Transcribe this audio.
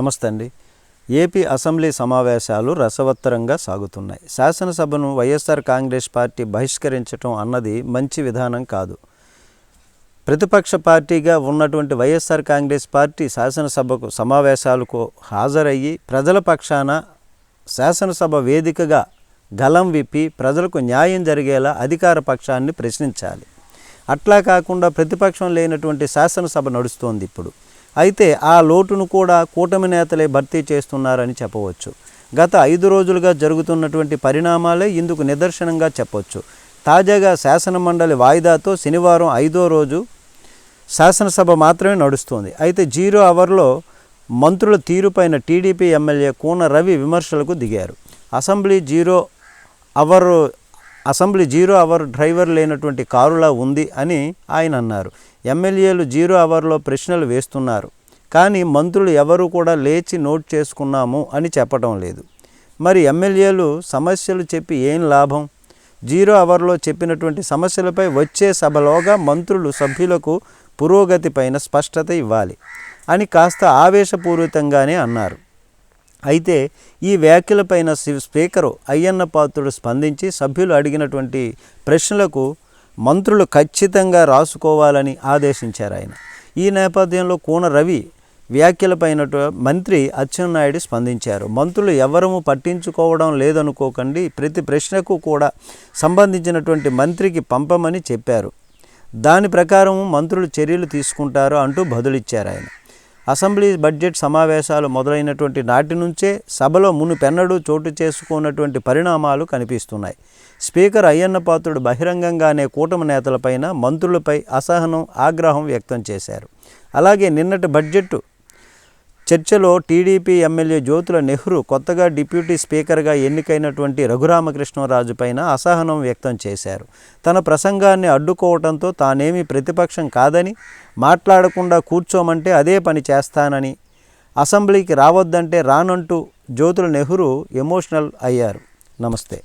నమస్తే అండి AP assembly సమావేశాలు రసవత్తరంగా సాగుతున్నాయి. శాసనసభను వైఎస్ఆర్ కాంగ్రెస్ పార్టీ బహిష్కరించడం అన్నది మంచి విధానం కాదు. ప్రతిపక్ష పార్టీగా ఉన్నటువంటి వైఎస్ఆర్ కాంగ్రెస్ పార్టీ శాసనసభకు సమావేశాలకు హాజరయ్యి ప్రజల పక్షాన శాసనసభ వేదికగా గలం విప్పి ప్రజలకు న్యాయం జరిగేలా అధికార పక్షాన్ని ప్రశ్నించాలి. అట్లా కాకుండా ప్రతిపక్షం లేనటువంటి శాసనసభ నడుస్తోంది ఇప్పుడు. అయితే ఆ లోటును కూడా కూటమి నేతలే భర్తీ చేస్తున్నారని చెప్పవచ్చు. గత ఐదు రోజులుగా జరుగుతున్నటువంటి పరిణామాలే ఇందుకు నిదర్శనంగా చెప్పొచ్చు. తాజాగా శాసనమండలి వాయిదాతో శనివారం ఐదో రోజు శాసనసభ మాత్రమే నడుస్తుంది. అయితే జీరో అవర్లో మంత్రుల తీరుపైన టీడీపీ ఎమ్మెల్యే కూన రవి విమర్శలకు దిగారు. Assembly zero hour assembly zero hour driver లేనటువంటి కారులా ఉంది అని ఆయన అన్నారు. ఎమ్మెల్యేలు జీరో అవర్లో ప్రశ్నలు వేస్తున్నారు. కానీ మంత్రులు ఎవరు కూడా లేచి నోట్ చేసుకున్నాము అని చెప్పడం లేదు. మరి ఎమ్మెల్యేలు సమస్యలు చెప్పి ఏం లాభం? జీరో అవర్లో చెప్పినటువంటి సమస్యలపై వచ్చే సభలోగా మంత్రులు సభ్యులకు పురోగతి పైన స్పష్టత ఇవ్వాలి అని కాస్త ఆవేశపూరితంగానే అన్నారు. అయితే ఈ వ్యాఖ్యలపైన స్పీకరు అయ్యన్న పాత్రుడు స్పందించి సభ్యులు అడిగినటువంటి ప్రశ్నలకు మంత్రులు ఖచ్చితంగా రాసుకోవాలని ఆదేశించారు ఆయన. ఈ నేపథ్యంలో కూన రవి వ్యాఖ్యలపైన మంత్రి అచ్చెన్నాయుడు స్పందించారు. మంత్రులు ఎవరము పట్టించుకోవడం లేదనుకోకండి ప్రతి ప్రశ్నకు కూడా సంబంధించినటువంటి మంత్రికి పంపమని చెప్పారు. దాని ప్రకారం మంత్రులు చర్యలు తీసుకుంటారు అంటూ బదులిచ్చారు ఆయన. అసెంబ్లీ బడ్జెట్ సమావేశాలు మొదలైనటువంటి నాటి నుంచే సభలో మునుపెన్నడూ చోటు చేసుకున్నటువంటి పరిణామాలు కనిపిస్తున్నాయి. స్పీకర్ అయ్యన్న పాత్రుడు బహిరంగంగానే కూటమి నేతలపైన మంత్రులపై అసహనం ఆగ్రహం వ్యక్తం చేశారు. అలాగే నిన్నటి బడ్జెట్ చర్చలో టీడీపీ ఎమ్మెల్యే జ్యోతుల నెహ్రూ కొత్తగా డిప్యూటీ స్పీకర్గా ఎన్నికైనటువంటి రఘురామకృష్ణరాజు పైన అసహనం వ్యక్తం చేశారు. తన ప్రసంగాన్ని అడ్డుకోవడంతో తానేమీ ప్రతిపక్షం కాదని మాట్లాడకుండా కూర్చోమంటే అదే పని చేస్తానని అసెంబ్లీకి రావద్దంటే రానంటూ జ్యోతుల నెహ్రూ ఎమోషనల్ అయ్యారు. నమస్తే.